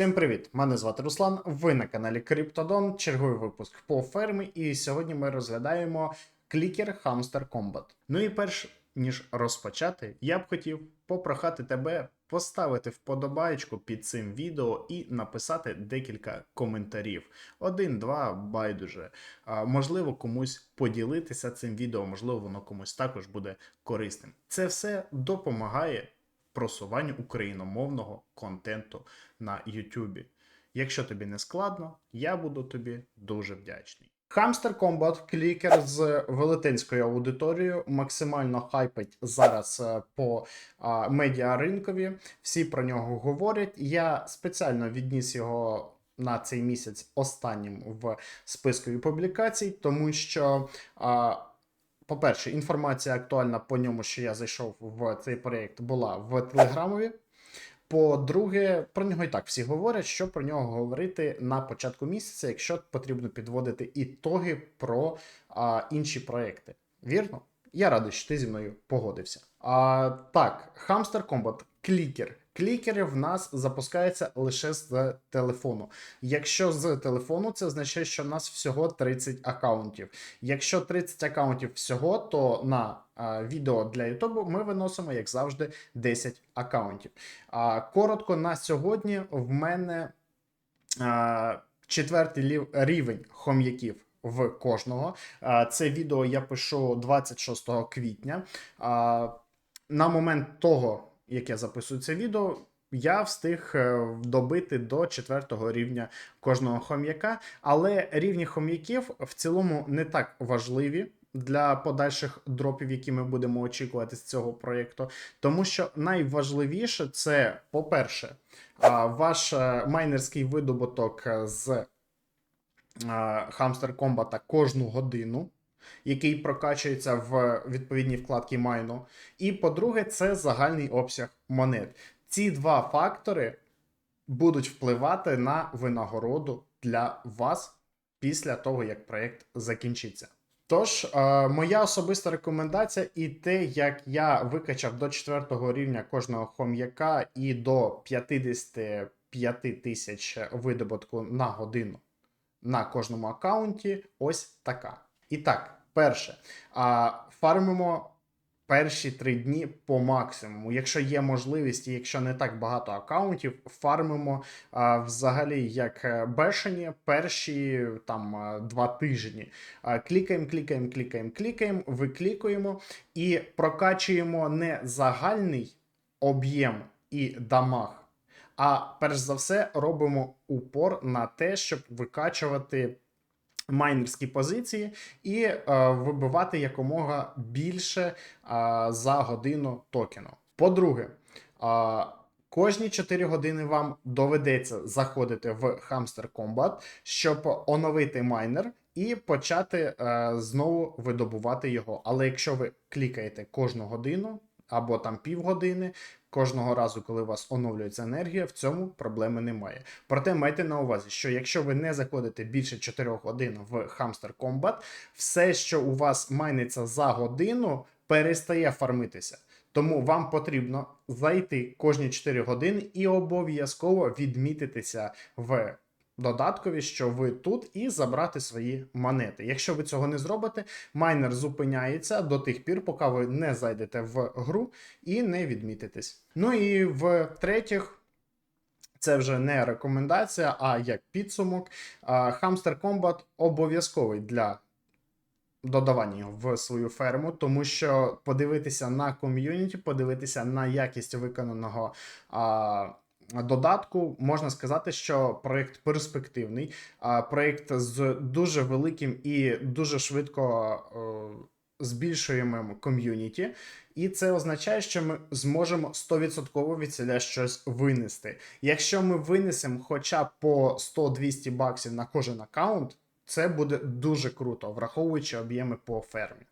Всім привіт! Мене звати Руслан. Ви на каналі Криптодон. Черговий випуск по фермі. І сьогодні ми розглядаємо клікер Hamster Combat. Ну і перш ніж розпочати, я б хотів попрохати тебе поставити вподобайку під цим відео і написати декілька коментарів. Один, два, байдуже. А, можливо, комусь поділитися цим відео, можливо, воно комусь також буде корисним. Це все допомагає просуванню україномовного контенту на YouTube. Якщо тобі не складно, я буду тобі дуже вдячний. Hamster Combat клікер з велетенською аудиторією максимально хайпить зараз е, по а, медіаринкові. Всі про нього говорять. Я спеціально відніс його на цей місяць останнім в спискові публікацій, тому що. А, по-перше, інформація актуальна по ньому, що я зайшов в цей проєкт, була в Телеграмові. По-друге, про нього і так всі говорять, що про нього говорити на початку місяця, якщо потрібно підводити ітоги про а, інші проекти. Вірно? Я радий, що ти зі мною погодився. А, так, Hamster Combat клікер. Клікери в нас запускаються лише з телефону. Якщо з телефону, це означає, що в нас всього 30 аккаунтів. Якщо 30 аккаунтів всього, то на відео для YouTube ми виносимо, як завжди, 10 аккаунтів. Коротко на сьогодні в мене четвертий рівень хом'яків. В кожного. Це відео я пишу 26 квітня. На момент того, як я записую це відео, я встиг е, добити до четвертого рівня кожного хом'яка, але рівні хом'яків в цілому не так важливі. Для подальших дропів, які ми будемо очікувати з цього проєкту, тому що найважливіше це, по-перше, ваш е, майнерський видобуток з Hamster Combat кожну годину, який прокачується в відповідній вкладці майну. І по-друге, це загальний обсяг монет. Ці два фактори будуть впливати на винагороду для вас після того, як проєкт закінчиться. Тож, е, моя особиста рекомендація і те, як я викачав до 4 рівня кожного хом'яка і до 55 тисяч видобутку на годину на кожному аккаунті, ось така. І так, перше, а, фармимо перші три дні по максимуму. Якщо є можливість, і якщо не так багато аккаунтів, фармимо а, взагалі як е, бешені перші там два тижні. А, клікаємо, клікаємо, клікаємо, клікаємо, виклікуємо і прокачуємо не загальний об'єм і дамаг. А перш за все робимо упор на те, щоб викачувати майнерські позиції і е, вибивати якомога більше е, за годину токену. По-друге, е, кожні 4 години вам доведеться заходити в Hamster Combat, щоб оновити майнер. І почати е, знову видобувати його. Але якщо ви клікаєте кожну годину або там півгодини, кожного разу, коли у вас оновлюється енергія, в цьому проблеми немає. Проте майте на увазі, що якщо ви не заходите більше 4 годин в Hamster Combat, все, що у вас майниться за годину, перестає фармитися. Тому вам потрібно зайти кожні 4 години і обов'язково відмітитися в додаткові, що ви тут, і забрати свої монети. Якщо ви цього не зробите, майнер зупиняється до тих пір, поки ви не зайдете в гру і не відмітитесь. Ну і в третіх. Це вже не рекомендація, а як підсумок. Hamster Combat обов'язковий для додавання його в свою ферму, тому що подивитися на ком'юніті, подивитися на якість виконаного а, додатку, можна сказати, що проєкт перспективний, проєкт з дуже великим і дуже швидко. е, Збільшуємо ком'юніті, і це означає, що ми зможемо 100% від селя щось винести. Якщо ми винесемо хоча б по 100-200 баксів на кожен аккаунт, це буде дуже круто, враховуючи об'єми по фермі.